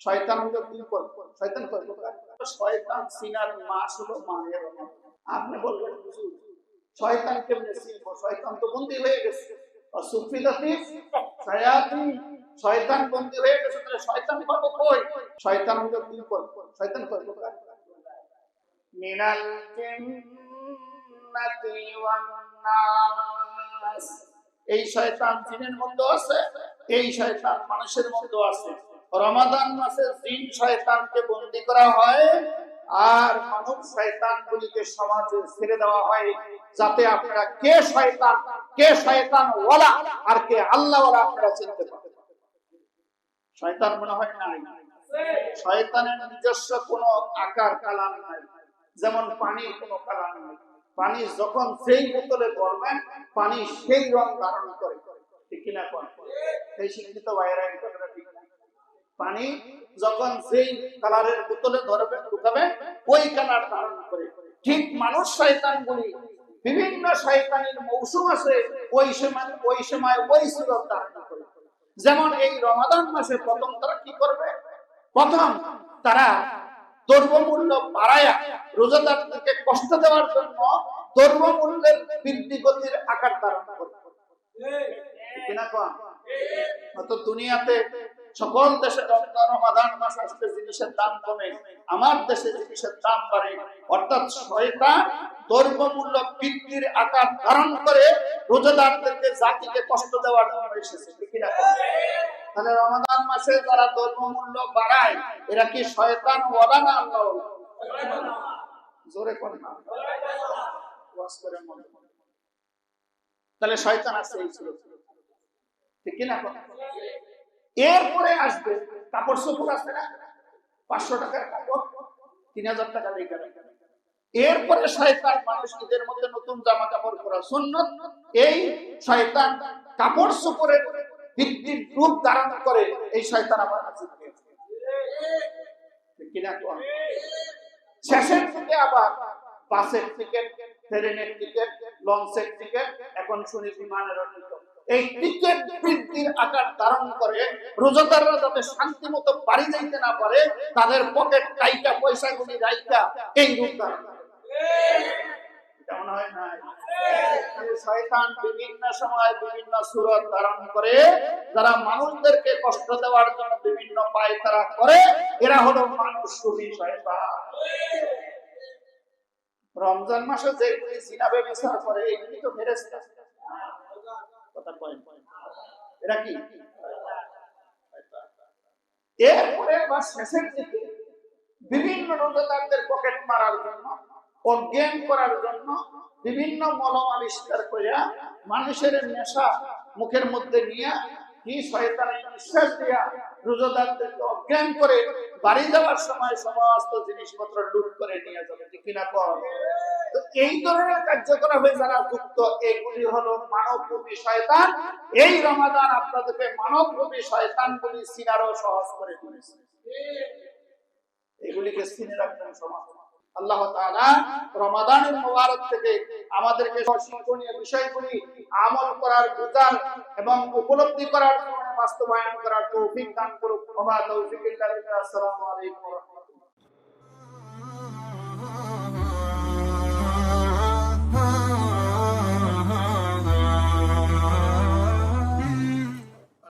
শয়তান তো বন্দি হয়ে গেছে। তাহলে শয়তান কই? শয়তান হলো শয়তান মিনাল জিন্নাতি ওয়ান এই শয়তান জিনের মধ্যে আছে, এই শয়তান মানুষের মধ্যে আছে। রমাদান মাসে জিন শয়তানকে বন্দি করা হয় আর মানব শয়তান গুলিকে সমাজে ছেড়ে দেওয়া হয় যাতে আপনারা কে শয়তান কে শয়তান ওয়ালা আর কে আল্লাহ ওয়ালা আপনারা চিনতে পারেন। শয়তান মনে হয় নাই? শয়তানের নিজস্ব কোনো আকার কালার নাই, যেমন পানির কোনো কালার নাই। পানি যখন সেই বোতলে পানি সেই রং ধারণ করে। ঠিক কিনা কোন? এই শিক্ষিত বাইরে ঠিক। পানি যখন যেই কালারের বোতলে ধরবে, ঢুকাবে, ওই কালার ধারণ করে। ঠিক মানুষ শয়তানগুলি বিভিন্ন শয়তানের মৌসুম আছে, ওই সময় ওই সময় ওই সুরত ধারণ করে। যেমন এই রমাদান মাসে প্রথম তারা কি করবে? প্রথম তারা দ্রব্যমূল্য বাড়ায়া রোজাদারদেরকে কষ্ট দেওয়ার জন্য দ্রব্যমূল্যের বৃদ্ধি গতির আকার ধারণ করবে দুনিয়াতে সকল দেশে রমাদান মাস আসলে জিনিসের দাম কমে আমার দেশে জিনিসের দাম বাড়ে অর্থাৎ শয়তান দ্রব্যমূল্য বৃদ্ধির আকার ধারণ করে রোজাদারদেরকে জাতিকে কষ্ট দেওয়ার জন্য এসেছে কিনা কন? তাহলে রমাদান মাসে যারা দ্রব্যমূল্য বাড়ায়, এরা কি শয়তান ওয়ালা না আল্লাহ জোরে করে না ওয়াজ করে মনে। তাহলে শয়তান আছে ঠিক কিনা কথা? এরপরে আসবে, কাপড় চোপড় আছে না? পাঁচশো টাকার কাপড়, তিন হাজার টাকা দিয়ে এরপরে শয়তান মানুষ ঈদের মধ্যে নতুন জামা কাপড় পরা সুন্নত এই শয়তান কাপড় চোপড়ের বৃদ্ধির রূপ ধারণ করে। এই শয়তান কিনা কথা? শেষের দিকে আবার বাসের টিকিট ট্রেনের টিকিট লঞ্চের টিকিট এখন শুনি বিমানের টিকিট এই টিকিট বৃদ্ধির আকার ধারণ করে রোজাদাররা যাতে শান্তি মতো বাড়ি যাইতে না পারে, তাদের পকেট টাইকা, পয়সাগুলি রাইকা এই রূপ ধারণ যারা মানুষদেরকে কষ্ট দেওয়ার জন্য বিভিন্ন পায় তারা করে, এরা হলো মানুষ রমজান মাসে যে সিনাবে বিচার করে এইগুলি তো ফেরেস্তা বিভিন্ন মলম আবিষ্কার করিয়া মানুষের নেশা মুখের মধ্যে নিয়ে কি শয়তানের নিঃশ্বাস দিয়া রোজাদারদেরকে অজ্ঞান করে বাড়ি যাওয়ার সময় সমস্ত জিনিসপত্র লুট করে নিয়ে যাবে কিনা কর এই ধরনের যারা যুক্ত এগুলি হলো মানবরূপী শয়তান। এই রমাদান আপনাদেরকে মানবরূপী শয়তানগুলি চিনারও সহজ করে তুলেছে। এগুলিকে রাখবেন সমাজ। আল্লাহ তাআলা রমাদানের মোবারক থেকে আমাদেরকে শিক্ষণীয় বিষয়গুলি আমল করার বুঝার এবং উপলব্ধি করার বাস্তবায়ন করার তৌফিক দান করুক। আসসালামু আলাইকুম